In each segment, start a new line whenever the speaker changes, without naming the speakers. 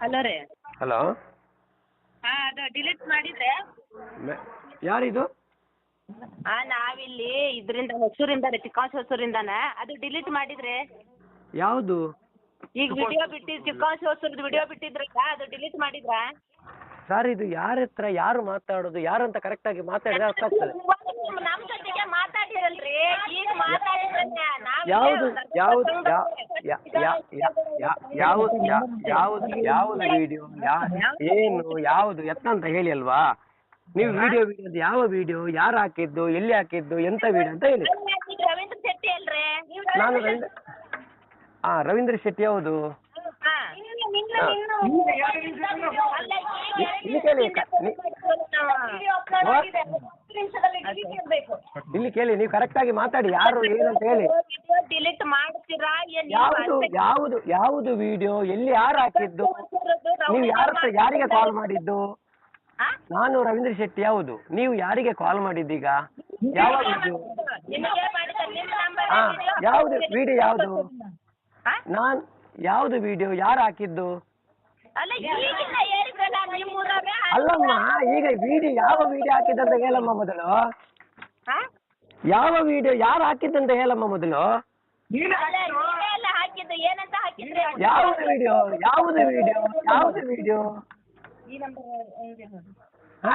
Hello ರೀ.
Hello.
ಹಾ ಅದು ಡಿಲೀಟ್ ಮಾಡಿದ್ರೆ?
ಯಾರಿದು?
ಆ ನಾವಿಲ್ಲಿ ಇದರಿಂದ ಹೊಸೂರಿಂದ ರೀ ಹೊಸೂರಿಂದನ. ಅದು ಡಿಲೀಟ್ ಮಾಡಿದ್ರೆ?
ಯಾವುದು?
ಈಗ ವಿಡಿಯೋ ಬಿಟ್ಟಿ ಚಿಕ್ಕಾಸ್ ಹೊಸೂರ್ದು ವಿಡಿಯೋ ಬಿಟ್ಟಿದ್ರಲ್ಲ ಅದು ಡಿಲೀಟ್ ಮಾಡಿದ್ರಾ?
ಸರ್ ಇದು ಯಾರ ಹತ್ರ ಯಾರು ಮಾತಾಡೋದು ಯಾರು ಅಂತ ಕರೆಕ್ಟಾಗಿ ಮಾತಾಡಿದ್ರೆ ಅರ್ಥ ಆಗ್ತದೆ.
ನಮ್ಮ ಜೊತೆಗೆ ಮಾತಾಡಿರಲ್ರಿ.
ಯಾವುದು ಯಾವುದು ಯಾವುದು ಯಾವುದು ಯಾವುದು ವಿಡಿಯೋ ಯಾ ಏನು ಯಾವುದು ಎತ್ತ ಅಂತ ಹೇಳಿ ಅಲ್ವಾ? ನೀವು ವಿಡಿಯೋ ವಿಡಿಯೋ ಯಾವ ವಿಡಿಯೋ ಯಾರು ಹಾಕಿದ್ದು? ಎಲ್ಲಿ ಹಾಕಿದ್ದು? ಎಂತ ವಿಡಿಯೋ ಅಂತ ಹೇಳಿ.
ರವೀಂದ್ರ ಶೆಟ್ಟಿ ಅಲ್ರಿ?
ನಾನು ರವೀಂದ್ರ ಹಾ. ರವೀಂದ್ರ ಶೆಟ್ಟಿ
ಯಾವುದು
ಇಲ್ಲಿ ಕೇಳಿ ನೀವು ಕರೆಕ್ಟ್ ಇಲ್ಲಿ ಕೇಳಿ ನೀವು ಕರೆಕ್ಟಾಗಿ ಮಾತಾಡಿ. ಯಾರು ಏನಂತ ಹೇಳಿ. ಯಾವುದು ಯಾವುದು ಯಾವುದು ವಿಡಿಯೋ ಎಲ್ಲಿ ಯಾರು ಹಾಕಿದ್ದು? ನೀವು ಯಾರ ಯಾರಿಗೆ ಕಾಲ್ ಮಾಡಿದ್ದು? ನಾನು ರವೀಂದ್ರ ಶೆಟ್ಟಿ ಯಾವುದು ನೀವು ಯಾರಿಗೆ ಕಾಲ್ ಮಾಡಿದ್ದೀಗ? ಯಾವ ವಿಡಿಯೋ ಹಾ ಯಾವುದು ವಿಡಿಯೋ ಯಾವುದು? ನಾನ್ ಯಾವುದು ವಿಡಿಯೋ ಯಾರು ಹಾಕಿದ್ದು? ಅಲ್ಲಮ್ಮ ಈಗ ವಿಡಿಯೋ ಯಾವ ವಿಡಿಯೋ ಹಾಕಿದ್ದಂತ ಹೇಳಮ್ಮ ಮೊದಲು. ಯಾವ ವಿಡಿಯೋ ಯಾರು ಹಾಕಿದ್ದಂತ ಹೇಳಮ್ಮ ಮೊದಲು? ಯಾವುದು ವಿಡಿಯೋ ಯಾವುದು ವಿಡಿಯೋ ಯಾವುದು ವಿಡಿಯೋ
ಈ ನಂಬರ್
ಹ?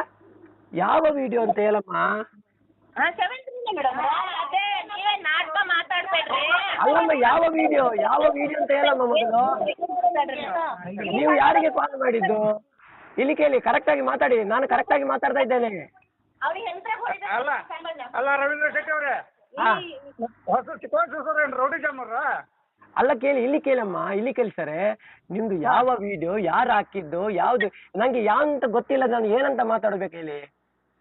ಯಾವ ವಿಡಿಯೋ ಅಂತ ಹೇಳಮ್ಮ?
ಹಾ ಸೆವೆನ್ ಮೇಡಮ್. ಅದೇ ನೀವೇ ನಾಟಕ ಮಾತಾಡ್ಬೇಡ್ರಿ.
ಅಲ್ಲಮ್ಮ ಯಾವ ವಿಡಿಯೋ ಯಾವ ವಿಡಿಯೋ ಅಂತ ಹೇಳಮ್ಮ ಮೊದಲು? ನೀವು ಯಾರಿಗೆ ಕಾಲ್ ಮಾಡಿದ್ದು? ಇಲ್ಲಿ ಕೇಳಿ ಕರೆಕ್ಟ್ ಆಗಿ ಮಾತಾಡಿ. ನಾನು ಕರೆಕ್ಟಾಗಿ ಮಾತಾಡ್ತಾ ಇದ್ದೇನೆ.
ಅವ್ರಿಗೆ
ಅಲ್ಲ ಅಲ್ಲ ರವೀಂದ್ರ ಶೆಟ್ಟಿ ಅವರೇ.
ಹಾ.
ಹೊಸ ಚಿಕ್ಕ ಸರ್ ಏನು ರೌಡಿ ಜಾಮರ್ರ
ಅಲ್ಲ ಕೇಳಿ ಇಲ್ಲಿ ಕೇಳಮ್ಮ ಇಲ್ಲಿ ಕೇಳಿ ಸರ್ ನಿಮ್ದು ಯಾವ ವಿಡಿಯೋ ಯಾರು ಹಾಕಿದ್ದು ಯಾವ್ದು ನಂಗೆ ಅಂತ ಗೊತ್ತಿಲ್ಲ ನಾನು ಏನಂತ ಮಾತಾಡ್ಬೇಕು ಹೇಳಿ?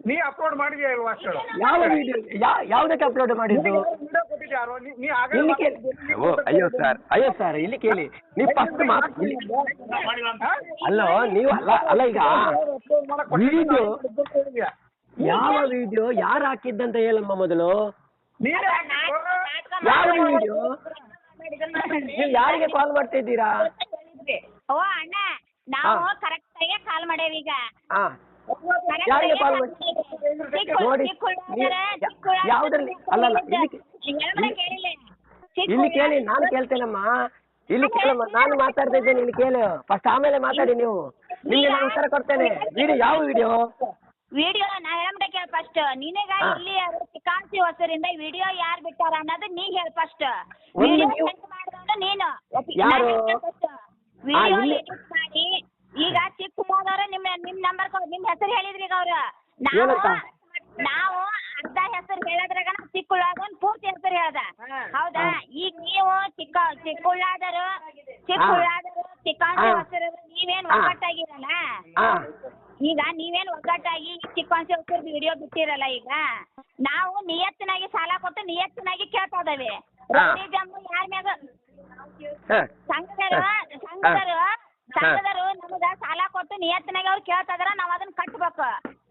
ನೀ ಅಪ್ಲೋಡ್ ಮಾಡಿದ್ಯಾ ಇಲ್ವಾ ಅಷ್ಟು
ಯಾವ ವಿಡಿಯೋ ಯಾವ್ದಕ್ಕೆ ಅಪ್ಲೋಡ್ ಮಾಡಿದ್ದು? ಇಲ್ಲಿ ಕೇಳಿ. ಅಯ್ಯೋ ಸರ್ ಅಯ್ಯೋ ಸರ್ ಇಲ್ಲಿ ಕೇಳಿ. ನೀವು ಫಸ್ಟ್ ಅಲ್ಲೋ ನೀವು ಅಲ್ಲ ಅಲ್ಲ ಈಗ. ವಿಡಿಯೋ ಯಾವ ವಿಡಿಯೋ ಯಾರು ಹಾಕಿದ್ದಂತ ಹೇಳಮ್ಮ ಮೊದಲು? ಯಾವ ವಿಡಿಯೋ? ಯಾರಿಗೆ ಕಾಲ್ ಮಾಡ್ತಿದ್ದೀರಾ?
ಓ ಅಣ್ಣ ನಾವು ಕರೆಕ್ಟ್ ಆಗಿ ಕಾಲ್ ಮಾಡೇವಿ ಈಗ.
ಹಾ. ಯಾರಿಗೆ ಕಾಲ್ ಮಾಡಿ ನೋಡಿ, ಯಾವ್ದ್ರಲ್ಲಿ- ಅಲ್ಲಲ್ಲ, ಇಲ್ಲಿ- ಕೇಳಿ ನಾನು ಕೇಳ್ತೇನಮ್ಮ. ಇಲ್ಲಿ ಕೇಳಮ್ಮ ನಾನು ಮಾತಾಡ್ತಾ ಇದ್ದೇನೆ ಇಲ್ಲಿ ಕೇಳು. ಫಸ್ಟ್ ಆಮೇಲೆ ಮಾತಾಡಿ ನೀವು. ನಿಮ್ಗೆ ನಾನು ಉತ್ತರ ಕೊಡ್ತೇನೆ. ವಿಡಿಯೋ ಯಾವ ವಿಡಿಯೋ
ವಿಡಿಯೋ ನಾ ಹೇಳಂಬಿಡ ಕೇಳ ಫಸ್ಟ್ ನೀನೇ
ಹಾ.
ಇಲ್ಲಿ ಚಿಕಾನ್ಸಿ ಹೊಸರಿಂದ ವಿಡಿಯೋ ಯಾರ್ ಬಿಟ್ಟಾರ ಅನ್ನೋದು ನೀ ಹೇಳ ಫಸ್ಟ್
ಒಂದು
ವಿಡಿಯೋ
ನೀವು-
ಸೆಂಡ್ ಮಾಡಿದವನು ನೀನು.
ಯಾರು?
ವಿಡಿಯೋ
ಇಲ್ಲಿ-
ಎಡಿಟ್ ಮಾಡಿ. ಈಗ ಚಿಕ್ಕ ಹುಡುಗರು ನಿಮ್ಮ ನಿಮ್ ನಂಬರ್ ನಿಮ್ ಹೆಸರು ಹೇಳಿದ್ರಿ ಈಗ ಅವ್ರ. ನಾವು? ನಾವು ಅರ್ಧ ಹೆಸರು ಹೇಳದ್ರಾಗ ಚಿಕ್ಕುಳ್ಳಾಗ ಚಿಕ್ಕ ಉಳ್ಳಾದನ್ ಪೂರ್ತಿ ಹೆಸರು ಹೇಳ್ದ. ಹೌದಾ? ಈಗ ನೀವು ಚಿಕ್ಕ ಚಿಕ್ಕ ಚಿಕ್ಕುಳ್ಳಾದರು ಚಿಕ್ಕ
ಹಾ.
ಉಳ್ಳಾದರು ಚಿಕ್ಕಾನ್ಸಿ
ಹಾ.
ನೀವೇನ್
ಹಾ.
ಒಗ್ಗಟ್ಟಾಗಿರಲ್ಲ?
ಹಾ.
ಈಗ ನೀವೇನ್ ಒಗ್ಗಟ್ಟಾಗಿ ಚಿಕ್ಕಾನ್ಸಿ ಹೆಸರು ವಿಡಿಯೋ ಬಿಟ್ಟಿರಲ್ಲ ಈಗ? ನಾವು ನಿಯತ್ತಿನಾಗಿ ಸಾಲ ಕೊಟ್ಟು ನಿಯತ್ತಿನಾಗಿ ಕೇಳ್ತಾ ಇದ್ದೇವೆ
ಹಾ.
ಜಮ್ಮ ಯಾರ ಮ್ಯಾಗ?
ಹಾ.
ಸಂಘದರು ಸಂಘದರು ಸಂಘದರು ನಮಗ ಸಾಲ ಕೊಟ್ಟು ನಿಯತ್ತಿನಾಗಿ ಅವ್ರು ಕೇಳ್ತಾ ಇದಾರ ನಾವ್ ಅದನ್ನ ಕಟ್ಬೇಕು.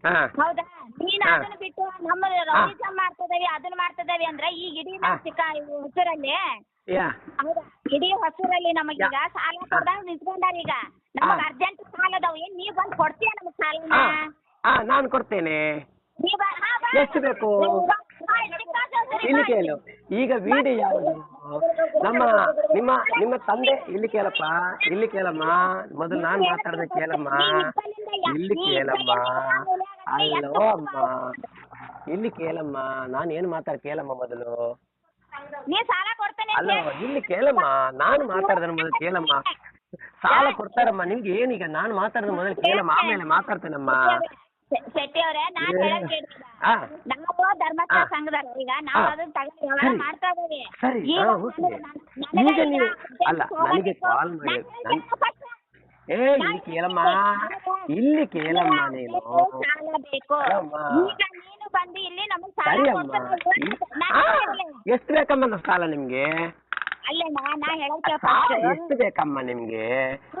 ಹಾ.
ಹೌದಾ? ನೀನ್
ಹಾ.
ಅದನ್ನ ಬಿಟ್ಟು ನಮ್ಮ ರೌಡಿಸಮ್ ಮಾಡ್ತಿದೇವಿ ಅದನ್ನ ಮಾಡ್ತಿದೇವಿ ಅಂದ್ರೆ ಈಗ ಇಡೀ ನಮ್ಮ
ಹಾ.
ಚಿಕ್ಕ ಹೊಸೂರಲ್ಲಿ
ಯಾ.
ಹೌದಾ? ಇಡೀ ಹೊಸೂರಲ್ಲಿ ನಮಗೀಗ ಸಾಲ ಕೊಡ್ದಂಗ ನಿಂತ್ಕೊಂಡಾರ ಈಗ. ನಮಗ್
ಹಾ.
ಅರ್ಜೆಂಟ್ ಸಾಲ ಅದಾವ. ಏನ್ ನೀವ್ ಬಂದ್ ಕೊಡ್ತೀಯ ನಮಗ್ ಸಾಲನ?
ಹಾ ನಾನು ಕೊಡ್ತೇನೆ. ಎಷ್ಟು ಬೇಕು?
ಇಲ್ಲಿ.
ಕೇಳು. ಈಗ ವೀಡಿ ಯಾವುದು? ನಮ್ಮ, ನಿಮ್ಮ ನಿಮ್ಮ ತಂದೆ ಇಲ್ಲಿ ಕೇಳಪ್ಪ, ಇಲ್ಲಿ ಕೇಳಮ್ಮ. ಮೊದಲು ನಾನು ಮಾತಾಡ್ದೆ ಕೇಳಮ್ಮ. ಇಲ್ಲಿ ಕೇಳಮ್ಮ. ಅಲ್ಲೋ ಅಮ್ಮ. ಇಲ್ಲಿ ಕೇಳಮ್ಮ. ನಾನು ಏನು ಮಾತಾಡ, ಕೇಳಮ್ಮ ಮೊದಲು. ಅಲ್ಲ ಇಲ್ಲಿ ಕೇಳಮ್ಮ. ನಾನು ಮಾತಾಡ್ದೆ ಮೊದಲು ಕೇಳಮ್ಮ. ಸಾಲ ಕೊಡ್ತಾರಮ್ಮ. ನಿಮ್ಗೆ ಏನೀಗ ನಾನು ಮಾತಾಡ್ದೆ ಮೊದಲು ಕೇಳಮ್ಮ. ಆಮೇಲೆ ಮಾತಾಡ್ತೇನಮ್ಮ.
ಶೆಟ್ಟಿ ಅವರೇ ನಾನ್. ಹೇಳಕ್ ಕೇಳಿಲ್ಲ.
ಹಾ.
ನಾವು ಧರ್ಮಸ್ಥಳ
ಹಾ.
ಸಂಘದವ್ರು ಈಗ ನಾವು
ಹಾ.
ಅದನ್ನ ತಗೊಂಡು ವ್ಯವಹಾರ
ಸರಿ.
ಮಾಡ್ತಾ ಇದ್ದೀವಿ
ಸರಿ,
ಈಗ
ಹಾ, ಓಕೆ.
ನನಗೆ
ಈಗ ನೀವು-
ಈಗ
ಅಲ್ಲ, ನನಗೆ. ಕಾಲ್ ಮಾಡಿ-
ನಾನು
ನನ್-
first
ಏ ಇಲ್ಲಿ ಕೇಳಮ್ಮ ಇಲ್ಲಿ ಕೇಳಮ್ಮ ನೀನು
ಸಾಲ ಬೇಕು
ಅಲ್ಲಮ್ಮ.
ಈಗ ನೀನು ಬಂದು ಇಲ್ಲಿ ನಮಗ್ ಸಾಲ
ಸರಿ ಅಮ್ಮ
ಕೊಡ್ತಾರೆ. ನಾನು
ಆ,
ಹೇಳಲ್ಲ.
ಎಷ್ಟು ಬೇಕಮ್ಮ ಸಾಲ ನಿಮ್ಗೆ
ಅಲ್ಲಣ್ಣ ನಾ ಹೇಳಕ್ಕೆ
ಸಾಲ
first.
ಎಷ್ಟು ಬೇಕಮ್ಮ ನಿಮ್ಗೆ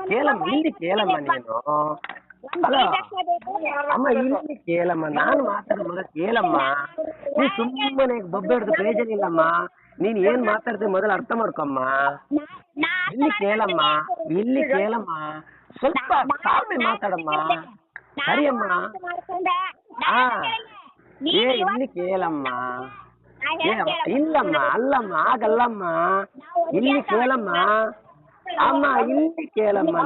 ಕೇಳಮ್ಮ ಇಲ್ಲಿ ಕೇಳಮ್ಮ ನೀನು
ಒಂದು
ಅಲ್ಲ
ಐದು ಲಕ್ಷ ಬೇಕು.
ಅಮ್ಮ ಇಲ್ಲಿ ಕೇಳಮ್ಮ ನಾನು ಮಾತಾಡೋ ಮೊದಲು ಕೇಳಮ್ಮ ನೀ ಸುಮ್ಮನೆ ಬೊಬ್ಬೆ ಹಿಡಿದು ಪ್ರಯೋಜನ ಇಲ್ಲಮ್ಮ ನೀನ್ ಏನ್ ಮಾತಾಡ್ತೀನಿ ಮೊದಲು ಅರ್ಥ ಮಾಡ್ಕೊಮ್ಮ
ನಾ- ನಾ ಅರ್ಥ
ಇಲ್ಲಿ ಕೇಳಮ್ಮ
ಮಾಡ್ಕೊಂಡೆ.
ಇಲ್ಲಿ ಕೇಳಮ್ಮ ಸ್ವಲ್ಪ
ನಾ-
ತಾಳ್ಮೆ ಮಾತಾಡಮ್ಮ
ನಾನು
ಸರಿಯಮ್ಮ
ಅರ್ಥ ಮಾಡ್ಕೊಂಡೆ. ನಾ
ಹಾ
ಕೇಳಿಲ್ಲ.
ಏ
ನೀನು
ಇಲ್ಲಿ
ಇವತ್ತು-
ಕೇಳಮ್ಮ
ನಾ
ಏ
ಹೇಳ್ ಕೇಳಮ್ಮ.
ಇಲ್ಲಮ್ಮ ಅಲ್ಲಮ್ಮ ಆಗಲ್ಲಮ್ಮ ಇಲ್ಲಿ ಕೇಳಮ್ಮ ಅಮ್ಮ ಇಲ್ಲಿ ಕೇಳಮ್ಮ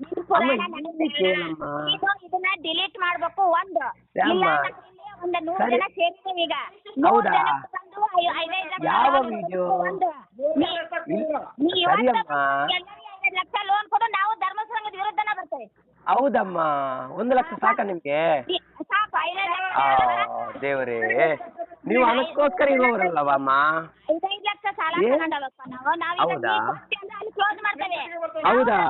ನೀನು ಏ ಅಮ್ಮ
ನಿನ್
ಅಮ್ಮ
ಪುರಾಣ
ಕೇಳಮ್ಮ
ನೀನು ಇದನ್ನ ಡಿಲೀಟ್ ಮಾಡ್ಬೇಕು ಒಂದು
ಯಾಮ್ಮ?
ಇಲ್ಲ ಅಂದ್ರೆ ಇಲ್ಲಿ ಒಂದು ನೂರು
ಸರಿ.
ಜನ ಸೇರ್ತೀವಿ ಈಗ ನೂರು
ಹೌದಾ?
ಜನ ಬಂದು ಐ- ಐದೈದು ಲಕ್ಷ
ಯಾವ
loan
ವಿಡಿಯೋ?
ಒಂದು. ನೀ- ನೀ ಇವತ್ತು
ಸರಿಯಮ್ಮ.
ಎಲ್ಲರಿಗೆ ಐದೈದು ಲಕ್ಷ ಲೋನ್ ಕೊಡು ನಾವು ಧರ್ಮಸ್ಥಳದ ವಿರುದ್ಧನ ಬರ್ತೇವೆ
ಹೌದಮ್ಮ ಒಂದು ಲಕ್ಷ ಸಾಕ ನಿಮ್ಗೆ
ಈ- ಸಾಕು ಐದೈದು
ಆ
ಲಕ್ಷ
ದೇವ್ರೇ ನೀವು ಹಣಕ್ಕೋಸ್ಕರ ಇರೋರಲ್ಲವಮ್ಮ
ಐದೈದು ಲಕ್ಷ ಸಾಲ
ಏ?
ತಗೊಂಡವಪ್ಪ ನಾವು ನಾವೀಗ
ಹೌದಾ?
ನೀ ಕೊಡ್ತಿ ಅಂದ್ರೆ ಅಲ್ಲಿ ಕ್ಲೋಸ್ ಮಾಡ್ತೇವೆ
ಹೌದಾ?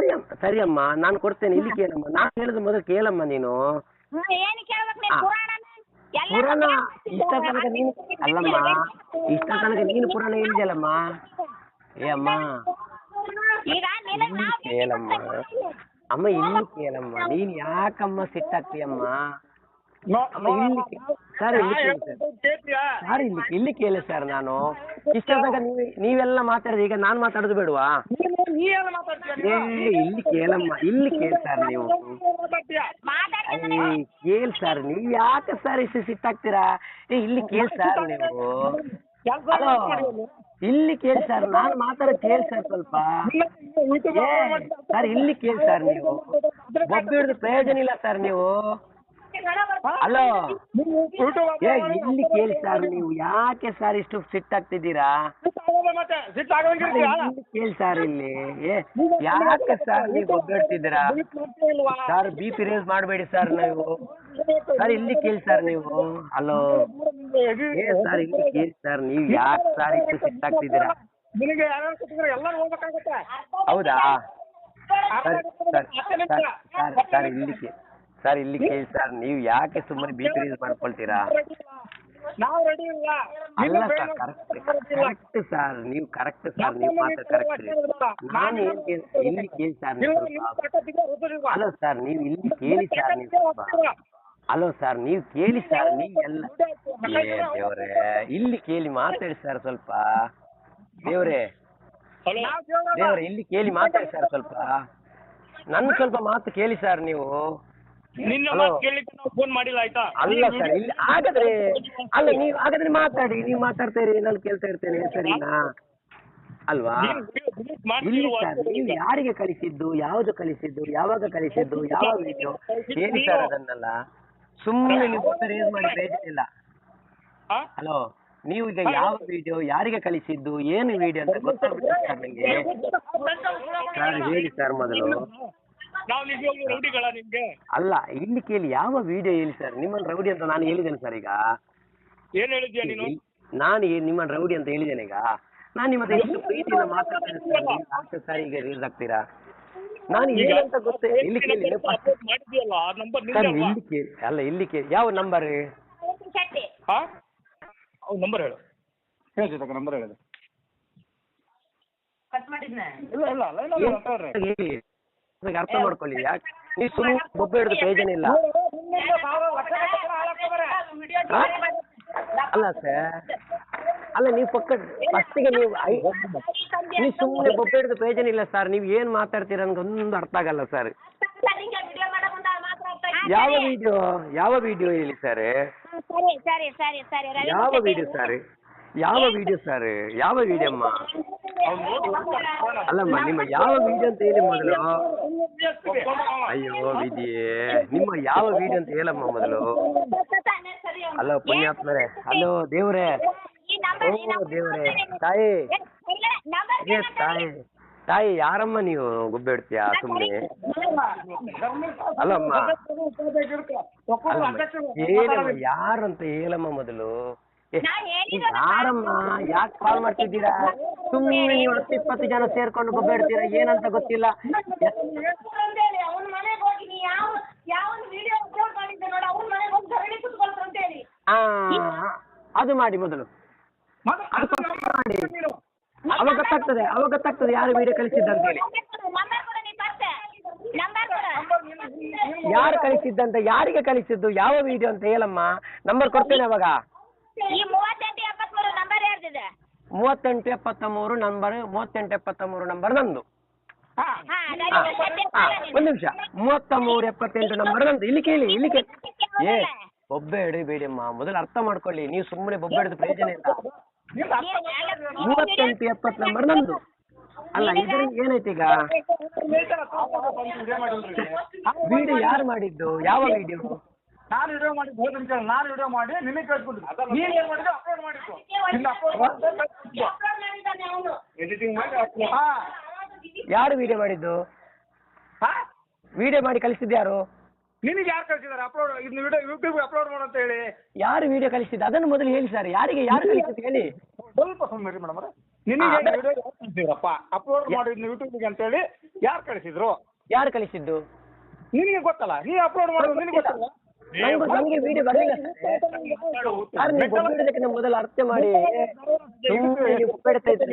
ನಾವು ವಿರುದ್ಧನ ಬರ್ತೇವೆ ಬಾ
ಸರಿಯಮ್ಮ ಸರಿಯಮ್ಮ ನಾನು ಕೊಡ್ತೇನೆ ಇಲ್ಲಿ ಕೇಳಮ್ಮ ನಾನು ಹೇಳಿದ ಮೊದಲು ಕೇಳಮ್ಮ ನೀನು
ಹ್ಮ್, ಏನ್ ಕೇಳ್ಬೇಕು ನೀನ್
ಆ.
ಪುರಾಣನ ಎಲ್ಲ
ಪುರಾಣ
ಕೇಳ್ಬೇಕು.
ಇಷ್ಟ ತನಕ ನೀನು ಅಲ್ಲಮ್ಮ ಇಷ್ಟ ತನಕ ನೀನು ಪುರಾಣ ಹೇಳಿದೆಯಲ್ಲಮ್ಮ ಏ ಅಮ್ಮ
ಈಗ ನಿನಗ್
ಇಲ್ಲಿ
ನಾವ್
ಕೇಳಮ್ಮ ಅಮ್ಮ ಇಲ್ಲಿ ಕೇಳಮ್ಮ ನೀನ್ ಯಾಕಮ್ಮ ಸಿಟ್ಟಾಗ್ತೀಯಮ್ಮ ಅಮ್ಮ ಇಲ್ಲಿ ಕೇ- ಸರ್ ಇಲ್ಲಿ ಕೇಳಿ ಸರ್. ಇಲ್ಲಿ ಕೇಳಿ ಸರ್ ನಾನು. ಇಷ್ಟ ತನಕ ನೀವು ನೀವೆಲ್ಲ ಮಾತಾಡಿದ್ರೆ ಈಗ ನಾನು ಮಾತಾಡೋದು ಬೇಡವಾ? ಏ ಇಲ್ಲಿ ಕೇಳಮ್ಮ ಇಲ್ಲಿ ಕೇಳಿ ಸರ್ ನೀವು. ಕೇಳಿ ಸರ್ ನೀವು ಯಾಕೆ ಸರ್ ಇಷ್ಟು ಸಿಟ್ಟಾಗ್ತೀರಾ? ಏ ಇಲ್ಲಿ ಕೇಳಿ ಸರ್ ನೀವು. ಹಲೋ ಇಲ್ಲಿ ಕೇಳಿ ಸರ್ ನಾನು ಮಾತಾಡ ಕೇಳಿ ಸರ್ ಸ್ವಲ್ಪ. ಸರ್ ಇಲ್ಲಿ ಕೇಳಿ ಸರ್ ನೀವು. ಒಬ್ಬ ಹಿಡಿದು ಪ್ರಯೋಜನ ಇಲ್ಲ ಸರ್ ನೀವು. ಹಲೋ ಏ ಇಲ್ಲಿ ಕೇಳಿ ಸರ್ ನೀವು ಯಾಕೆ ಸರ್ ಇಷ್ಟು
ಸಿಟ್ ಆಗ್ತಿದ್ದೀರಾ
ಇಲ್ಲಿ ಕೇಳಿ ಸರ್ ಇಲ್ಲಿ. ಏ ಯಾಕೆ ಸರ್ ನೀವು ಒಗ್ಗಡ್ತಿದ್ದೀರಾ ಸರ್ ಬಿ ಪಿ ರೇಸ್ ಮಾಡಬೇಡಿ ಸರ್ ನೀವು. ಸರ್ ಇಲ್ಲಿ ಕೇಳಿ ಸರ್ ನೀವು. ಹಲೋ ಏ ಸರ್ ಇಲ್ಲಿ ಕೇಳಿ ಸರ್ ನೀವು ಯಾಕೆ ಸರ್ ಇಷ್ಟು ಸಿಟ್
ಆಗ್ತಿದ್ದೀರಾ ಯಾರು ಕೊಟ್ಟಿದ್ರೆ ಎಲ್ಲರೂ ಹೋಗ್ಬೇಕಾಗತ್ತೆ.
ಹೌದಾ? ಸರ್ ಸರ್ ಸರ್ ಸರ್ ಇಲ್ಲಿ ಸರ್ ಇಲ್ಲಿ ಕೇಳಿ ಸರ್ ನೀವು ಯಾಕೆ ಸುಮ್ಮನೆ ಬಿ ಪಿ ರೇಸ್ ಮಾಡ್ಕೊಳ್ತೀರಾ?
ನಾವು ರೆಡಿ ಇಲ್ಲ.
ಅಲ್ಲ ಸರ್ ಕರೆಕ್ಟ್ ಕರೆಕ್ಟ್ ಸರ್ ನೀವು ಕರೆಕ್ಟ್ ಸರ್ ನೀವು ಮಾತ್ರ ಕರೆಕ್ಟ್ ನಾನು ಏನ್ ಇಲ್ಲಿ ಕೇಳಿ ಸರ್ ಹಲೋ ಸರ್ ನೀವು ಇಲ್ಲಿ ಕೇಳಿ ಸರ್ ನೀವು ಹಲೋ ಸರ್ ನೀವು ಕೇಳಿ ಸರ್ ನೀವು ಎಲ್ಲ ದೇವ್ರೆ ಇಲ್ಲಿ ಕೇಳಿ ಮಾತಾಡಿ ಸರ್ ಸ್ವಲ್ಪ. ದೇವ್ರೆ ದೇವ್ರೆ ಇಲ್ಲಿ ಕೇಳಿ ಮಾತಾಡಿ ಸರ್ ಸ್ವಲ್ಪ. ನನ್ ಸ್ವಲ್ಪ ಮಾತು ಕೇಳಿ ಸರ್ ನೀವು.
ನಿನ್ನ ಮಾತು ಕೇಳಲಿಕ್ಕೆ ನಾವು ಫೋನ್ ಮಾಡಿಲ್ಲ ಆಯ್ತಾ
ಅಲ್ಲ ಸರ್ ಇಲ್ಲಿ ಹಾಗಾದ್ರೆ ಅಲ್ಲ ನೀವು ಹಾಗಾದ್ರೆ ಮಾತಾಡಿ ನೀವು ಮಾತಾಡ್ತಾ ಇರಿ ನಾನು ಕೇಳ್ತಾ ಇರ್ತೇನೆ ಸರಿನಾ ಅಲ್ವಾ ಇಲ್ಲಿ ಸರ್ ನೀವು ಯಾರಿಗೆ ಕಳಿಸಿದ್ದು ಯಾವುದು ಕಳಿಸಿದ್ದು ಯಾವಾಗ ಕಳಿಸಿದ್ದು ಯಾವ ವಿಡಿಯೋ ಹೇಳಿ ಸರ್ ಅದನ್ನೆಲ್ಲ ಸುಮ್ಮನೆ ನೀವು ರೇಸ್ ಮಾಡಿ
ಬೇಜಿಲ್ಲ?
ಹಲೋ ನೀವು ಈಗ ಯಾವ ವಿಡಿಯೋ ಯಾರಿಗೆ ಕಳಿಸಿದ್ದು ಏನು ವಿಡಿಯೋ ಅಂತ ಗೊತ್ತಾಗ್ಬಿಟ್ಟು ಸರ್ ನನಗೆ ಸರ್ ಹೇಳಿ ಸರ್ ಮೊದಲು
ನಾವು ನಿಜವಾಗ್ಲೂ ರೌಡಿಗಳ ನಿಮ್ಗೆ.
ಅಲ್ಲ ಇಲ್ಲಿ ಕೇಳಿ ಯಾವ ವಿಡಿಯೋ ಹೇಳಿ ಸರ್ ನಿಮ್ಮನ್ನ ರೌಡಿ ಅಂತ ನಾನು ಹೇಳಿದ್ದೇನೆ ಸರ್ ಈಗ.
ಏನ್ ಹೇಳಿದ್ಯಾ ನೀನು?
ನಾನು ನಿಮ್ಮನ್ ನಿಮ್ಮನ್ನ ರೌಡಿ ಅಂತ ಹೇಳಿದ್ದೇನೆ ಈಗ. ನಾನು ನಿಮ್ಮ ಹತ್ರ ಎಷ್ಟು ಪ್ರೀತಿಯಿಂದ ಮಾತಾಡ್ತೇನೆ ಸರ್ ನೀವು ಯಾಕೆ ಸರ್ ಈಗ ರೀಲ್ಸ್ ಆಗ್ತೀರಾ ನಾನು ಏನಂತ ಗೊತ್ತೇ ಇಲ್ಲಿ ಕೇಳಿ ಫಸ್ಟ್
upload ಮಾಡಿದ್ಯಲ್ಲ ಆ ನಂಬರ್
ಸರ್
ನಿಂದೆ
ಇಲ್ಲಿ ಕೇಳಿ ಅಲ್ಲ ಇಲ್ಲಿ ಕೇಳಿ. ಯಾವ ನಂಬರ್
ಹಾ? ಅವ್ನ ನಂಬರ್ ಹೇಳು. ಹೇಳಿ ಸೀತಕ್ಕ ನಂಬರ್
ಹೇಳಿದೆ
ಇಲ್ಲ ಇಲ್ಲ ಲೈನ್
ಹೇಳಿ. ನನಗೆ ಅರ್ಥ ಮಾಡ್ಕೊಳ್ಳಿ ಯಾಕೆ ನೀವು ಸುಮ್ಮನೆ ಬೊಬ್ಬೆ ಹಿಡಿದು ಪ್ರಯೋಜನ ಇಲ್ಲ. ಅಲ್ಲ ಸರ್ ಅಲ್ಲ ನೀವು ಪಕ್ಕ ಫಸ್ಟಿಗೆ ನೀವು ನೀವು ಸುಮ್ಮನೆ ಬೊಬ್ಬೆ ಹಿಡಿದು ಪ್ರಯೋಜನ ಇಲ್ಲ ಸರ್. ನೀವು ಏನ್ ಮಾತಾಡ್ತೀರ ನನ್ಗೆ ಒಂದು ಅರ್ಥ ಆಗಲ್ಲ ಸರ್. ಯಾವ ವಿಡಿಯೋ ಯಾವ ವಿಡಿಯೋ ಹೇಳಿ ಸರ್?
ಸರಿ ಸರಿ ಸರಿ ಸರಿ. ರವಿ
ಯಾವ ವಿಡಿಯೋ ಸರ್? ಯಾವ ವಿಡಿಯೋ ಸರ್? ಯಾವ ವಿಡಿಯೋ ಅಮ್ಮ? ಅಲ್ಲಮ್ಮ, ನಿಮ್ಮ ಯಾವ ವಿಡಿಯೋ ಅಂತ ಹೇಳಿ ಮೊದಲು? ಅಯ್ಯೋ ವಿಧಿಯೇ ನಿಮ್ಮ ಯಾವ ವಿಡಿಯೋ ಅಂತ ಹೇಳಮ್ಮ ಮೊದಲು? ಅಲೋ, ಪುಣ್ಯಾತ್ಮರೇ, ಅಲೋ, ದೇವ್ರೇ. ಓ, ದೇವ್ರೇ, ತಾಯಿ. ತಾಯಿ ತಾಯಿ, ಯಾರಮ್ಮ ನೀವು? ಗುಬ್ಬೆ ಇಡ್ತೀಯಾ? ಸುಮ್ಮನೆ ಅಲ್ಲಮ್ಮ. ಅಲ್ಲಮ್ಮ ಹೇಳಮ್ಮ ಮೊದಲು? ಯಾರಮ್ಮ ಯಾಕೆ ಕಾಲ್ ಮಾಡ್ತಿದ್ದೀರಾ? ಸುಮ್ಮನೆ ನೀವು ಹತ್ತು ಇಪ್ಪತ್ತು ಜನ ಸೇರ್ಕೊಂಡು ಗುಬ್ಬೆ ಇಡ್ತೀರಾ ಏನಂತ ಗೊತ್ತಿಲ್ಲ.
ಅವನ ಮನೆಗೆ ಹೋಗಿ ನೀ ಯಾವ ಯಾವ ವಿಡಿಯೋ ಅಪ್ಲೋಡ್ ಮಾಡಿದ್ದೆ ನೋಡು ಅವನ ಮನೆಗೆ ಹೋಗಿ ಧರಣಿ ಅಂತ ಹೇಳಿ.
ಆ ಅದು ಮಾಡಿ ಮೊದಲು. ಅದು first ಮಾಡಿ. ಅವಾಗ ಗೊತ್ತಾಗ್ತದೆ ಅವಾಗ ಗೊತ್ತಾಗ್ತದೆ ಯಾರು ವಿಡಿಯೋ ಕಳಿಸಿದ್ದಂತ ಹೇಳಿ.
ನಂಬರ್ ಕೊಡು ನೀ ಫಸ್ಟ್ ನಂಬರ್ ಕೊಡು.
ಯಾರು ಕಳಿಸಿದ್ದಂತ ಯಾರಿಗೆ ಕಳಿಸಿದ್ದು ಯಾವ ವಿಡಿಯೋ ಅಂತ ಹೇಳಮ್ಮ. ನಂಬರ್ ಕೊಡ್ತೇನೆ ಅವಾಗ. ಮೂವತ್ತೆಂಟು ಎಪ್ಪತ್ತ ಮೂರು ನಂಬರ್ ಮೂವತ್ತೆಂಟು ಎಪ್ಪತ್ತ ಮೂರು ನಂಬರ್ ನಂದು
ಹಾ
ಒಂದು ನಿಮಿಷ ಮೂವತ್ತ ಮೂರು ಎಪ್ಪತ್ತೆಂಟು ನಂಬರ್ ನಂದು ಇಲ್ಲಿ ಕೇಳಿ ಇಲ್ಲಿ ಕೇಳಿ ಏ ಬೊಬ್ಬೆ ಹಿಡಿಬೇಡಿಯಮ್ಮ ಮೊದಲು ಅರ್ಥ ಮಾಡ್ಕೊಳ್ಳಿ ನೀವು ಸುಮ್ಮನೆ ಬೊಬ್ಬೆ ಹಿಡಿದು ಪ್ರಯೋಜನ ಇಲ್ಲ
ನಿಮ್ದು ಅರ್ಥ ಮಾಡ್ಕೊಳ್ಳಿ.
ಮೂವತ್ತೆಂಟು ಎಪ್ಪತ್ತು ನಂಬರ್ ನಂದು ಅಲ್ಲ ಇದರಿಂದ ಏನೈತೆ ಈಗ
ಮಾಡಿಲ್ರಿ
ವಿಡಿಯೋ ಯಾರು ಮಾಡಿದ್ದು ಯಾವ ವಿಡಿಯೋ
ನಾನು ವಿಡಿಯೋ ಮಾಡಿದ್ದು ಹೋದಂತ ಹೇಳಿ ನಾನು ವಿಡಿಯೋ ಮಾಡಿ ನಿಮಗೆ ಕಳ್ಸ್ಬಿಟ್ಟಿದ್ದು ನೀನ್ ಏನ್ ಮಾಡಿದ್ದು. ಅಪ್ಲೋಡ್ ಮಾಡಿದ್ದು ನಿನ್ನ ಅಪ್ಲೋಡ್
ಅಪ್ಲೋಡ್ ಮಾಡಿದ್ದಾನೆ ಅವನು?
ಎಡಿಟಿಂಗ್ ಮಾಡಿ ಹಾ.
ಯಾರು ವಿಡಿಯೋ ಮಾಡಿದ್ದು?
ಹಾ?
ವಿಡಿಯೋ ಮಾಡಿ ಕಳಿಸಿದ್ದು ಯಾರು?
ನಿಮಗೆ ಯಾರು ಕಳಿಸಿದ್ದಾರೆ ಅಪ್ಲೋಡ್ ಇದನ್ನ ವಿಡಿಯೋ ಯೂಟ್ಯೂಬ್ ಅಪ್ಲೋಡ್ ಮಾಡು ಅಂತ ಹೇಳಿ.
ಯಾರು ವಿಡಿಯೋ ಕಳಿಸಿದ್ದು? ಅದನ್ನು ಮೊದಲು ಹೇಳಿ ಸರ್ ಯಾರಿಗೆ ಯಾರು ಕಳಿಸಿದ್ದು ಹೇಳಿ.
ಸ್ವಲ್ಪ ಸುಮ್ಮನೆ ಮೇಡಮ್ ನಿನಗೆ. ವಿಡಿಯೋ ಯಾರು ಕಳಿಸಿದ್ರಪ್ಪ? ಅಪ್ಲೋಡ್ ಮಾಡಿದ್ನ ಯೂಟ್ಯೂಬ್ಗೆ ಅಂತ ಹೇಳಿ ಯಾರು ಕಳಿಸಿದ್ರು?
ಯಾರು ಕಳಿಸಿದ್ದು?
ನಿನಗೆ ಗೊತ್ತಲ್ಲ. ನೀ ಅಪ್ಲೋಡ್ ಮಾಡೋದು ನಿನಗೆ ಗೊತ್ತಲ್ಲ.
ನಮಗೆ ವಿಡಿಯೋ ಬರಲಿಲ್ಲ. ಸರ್ ನೀವು ಮೊದಲು ಅರ್ಥ ಮಾಡಿ.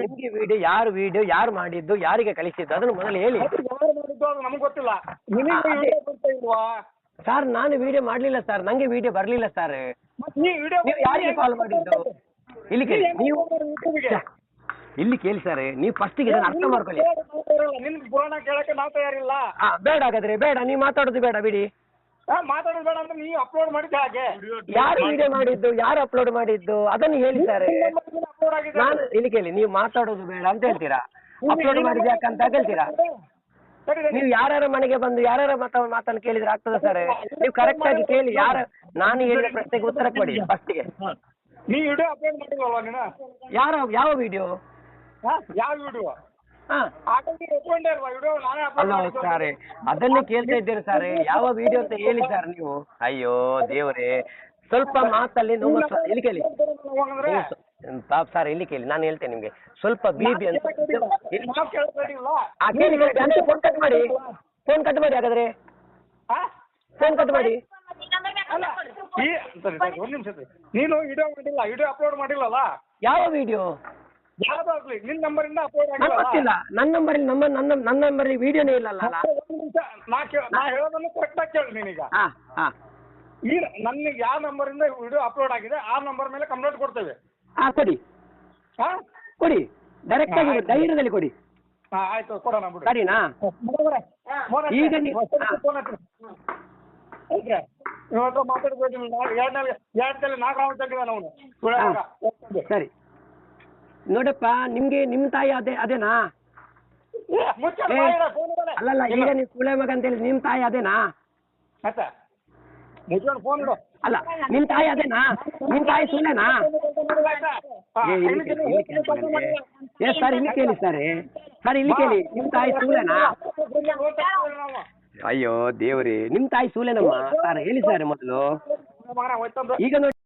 ನಿಮ್ಗೆ ವಿಡಿಯೋ ಯಾರು ವಿಡಿಯೋ ಯಾರು ಮಾಡಿದ್ದು ಯಾರಿಗೆ ಕಳಿಸಿದ್ದು? ಅದನ್ನ ಮೊದಲು ಹೇಳಿ.
ನಮ್ಗೆ ಗೊತ್ತಿಲ್ಲ.
ಸರ್ ನಾನು ವಿಡಿಯೋ ಮಾಡ್ಲಿಲ್ಲ ಸರ್. ನಂಗೆ ವಿಡಿಯೋ ಬರ್ಲಿಲ್ಲ ಸರ್. ನೀವು ಯಾರಿಗೆ ಕಾಲ್ ಮಾಡಿದ್ದು? ಇಲ್ಲಿ ಕೇಳಿ. ನೀವು ಇಲ್ಲಿ ಕೇಳಿ ಸರ್. ನೀವು ಫಸ್ಟಿಗೆ ಇದನ್ನು ಅರ್ಥ ಮಾಡ್ಕೊಳ್ಳಿ.
ನಿನ್ ಪುರಾಣ ಕೇಳಕ್ಕೆ ನಾವು ತಯಾರಿಲ್ಲ.
ಬೇಡ ಹಾಗಾದ್ರೆ ಬೇಡ. ನೀವು ಮಾತಾಡೋದು ಬೇಡ ಬಿಡಿ.
ಮಾತಾಡೋದು ಬೇಡ ಅಂತ ನೀವು ಅಪ್ಲೋಡ್ ಮಾಡಿದ್ದೆ ಹಾಗೆ.
ಯಾರು ವಿಡಿಯೋ ಮಾಡಿದ್ದು? ಯಾರು ಅಪ್ಲೋಡ್ ಮಾಡಿದ್ದು? ಅದನ್ನು ಹೇಳಿ ಸರ್.
ಅಪ್ಲೋಡ್ ಆಗಿದೆ
ನಾನು ಇಲ್ಲಿ ಕೇಳಿ ನೀವು ಮಾತಾಡೋದು ಬೇಡ ಅಂತ ಹೇಳ್ತೀರಾ? ಅಪ್ಲೋಡ್ ಮಾಡಿದ ಯಾಕಂತ ಹೇಳ್ತೀರಾ. ನೀವು ಯಾರ್ಯಾರ ಮನೆಗೆ ಬಂದು ಯಾರ್ಯಾರ ಮಾತ ಮಾತನ್ನು ಕೇಳಿದ್ರೆ ಆಗ್ತದ ಸರ್? ನೀವು ಕರೆಕ್ಟ್ ಆಗಿ ಕೇಳಿ ಯಾರು ನಾನು ಹೇಳಿದ ಪ್ರಶ್ನೆಗೆ ಉತ್ತರ ಕೊಡಿ ಫಸ್ಟಿಗೆ
ನೀ ವಿಡಿಯೋ ಅಪ್ಲೋಡ್ ಮಾಡಿಲ್ವಲ್ವಾ ನೀನು?
ಯಾರ ಯಾವ ವಿಡಿಯೋ?
ಯಾವ ವಿಡಿಯೋ
ಅಲ್ಲ ಸರ್ ಅದನ್ನೇ ಕೇಳ್ತಾ ಇದ್ದೀರಿ ಸರ್ ಯಾವ ವಿಡಿಯೋ ಅಂತ ಹೇಳಿ ಸರ್ ನೀವು? ಅಯ್ಯೋ ದೇವರೇ ಸ್ವಲ್ಪ ಮಾತಲ್ಲಿ ನೋವು ಇಲ್ಲಿ ಕೇಳಿ. ಪಾಪ್ ಸರ್ ಇಲ್ಲಿ ಕೇಳಿ ನಾನು ಹೇಳ್ತೇನೆ ನಿಮ್ಗೆ. ಸ್ವಲ್ಪ ಬಿ ಬಿ ಅಂತ ಫೋನ್ ಕಟ್ ಮಾಡಿ. ಫೋನ್ ಕಟ್ ಮಾಡಿ ಹಾಗಾದ್ರೆ? ಫೋನ್ ಕಟ್ ಮಾಡಿ.
ನೀನು ವಿಡಿಯೋ ಮಾಡಿಲ್ಲ ವಿಡಿಯೋ ಅಪ್ಲೋಡ್ ಮಾಡಿಲ್ಲಲ್ಲ?
ಯಾವ ವಿಡಿಯೋ
ಯಾವ್ದಾಗ್ಲಿ ನಿನ್ ನಂಬರಿಂದ ಅಪ್ಲೋಡ್
ನಂಗೆ ಗೊತ್ತಿಲ್ಲ. ನನ್ನ ನಂಬರ್ ನಮ್ಮ ನನ್ನ ನನ್ನ ನಂಬರ್ ವಿಡಿಯೋನೇ ಇಲ್ಲಲ್ಲ
ನಾ ಕೇಳ- ನಾ ಹೇಳೋದನ್ನು ಕರೆಕ್ಟ್ ಆಗಿ ಕೇಳಿ ನೀನೀಗ.
ಹಾ ಹಾ.
ಈ ನನ್ನ ಯಾವ ನಂಬರಿಂದ ವಿಡಿಯೋ ಅಪ್ಲೋಡ್ ಆಗಿದೆ ಆ ನಂಬರ್ ಮೇಲೆ ಕಂಪ್ಲೇಂಟ್ ಕೊಡ್ತೇವೆ.
ಹಾ ಕೊಡಿ.
ಹಾ?
ಕೊಡಿ. ಡೈರೆಕ್ಟ್ ಆಗಿ ಧೈರ್ಯದಲ್ಲಿ ಕೊಡಿ.
ಹಾ ಆಯ್ತು ಕೊಡೋಣ ಬಿಡು.
ಸರಿನಾ? ಈಗ ನೀವು-
ಫೋನ್ ಹಚ್ಚು. ಆಯ್ತಾ ಇವತ್ತು ಮಾತಾಡ್ಬೇಕು ಎರಡನೇ ಎರಡಲ್ಲಿ ನಾಲ್ಕು ರೌಂಡ್ ತೆಗಿದಾನ ಅವನು.
ಹಾ. ಸರಿ. ನೋಡಪ್ಪ ನಿಮ್ಗೆ ನಿಮ್ ತಾಯಿ ಅದೇ ಅದೇನಾ? ಏ, ಅಲ್ಲಲ್ಲ ಈಗ ನೀವು ಕೂಳೆ ಮಗ ಅಂತ ಹೇಳಿ ನಿಮ್ ತಾಯಿ ಅದೇನಾ?
ಫೋನ್ ಇಡು.
ಅಲ್ಲ ನಿಮ್ ತಾಯಿ ಅದೇನಾ? ನಿಮ್ ತಾಯಿ ಸುಳ್ಳೇನಾ? ಏ, ಇಲ್ಲಿ ಕೇಳಿ, ಇಲ್ಲಿ ಕೇಳಿ ನನಗೆ. ಏ ಸರ್ ಇಲ್ಲಿ ಕೇಳಿ ಸರ್. ಸರ್ ಇಲ್ಲಿ ಕೇಳಿ ನಿಮ್ ತಾಯಿ ಸೂಳೆನಾ ಅಯ್ಯೋ ದೇವ್ರಿ ನಿಮ್ ತಾಯಿ ಸೂಳೆನಮ್ಮ ಸರ್ ಹೇಳಿ ಸರ್ ಮೊದಲು. ಈಗ ನೋಡಿ.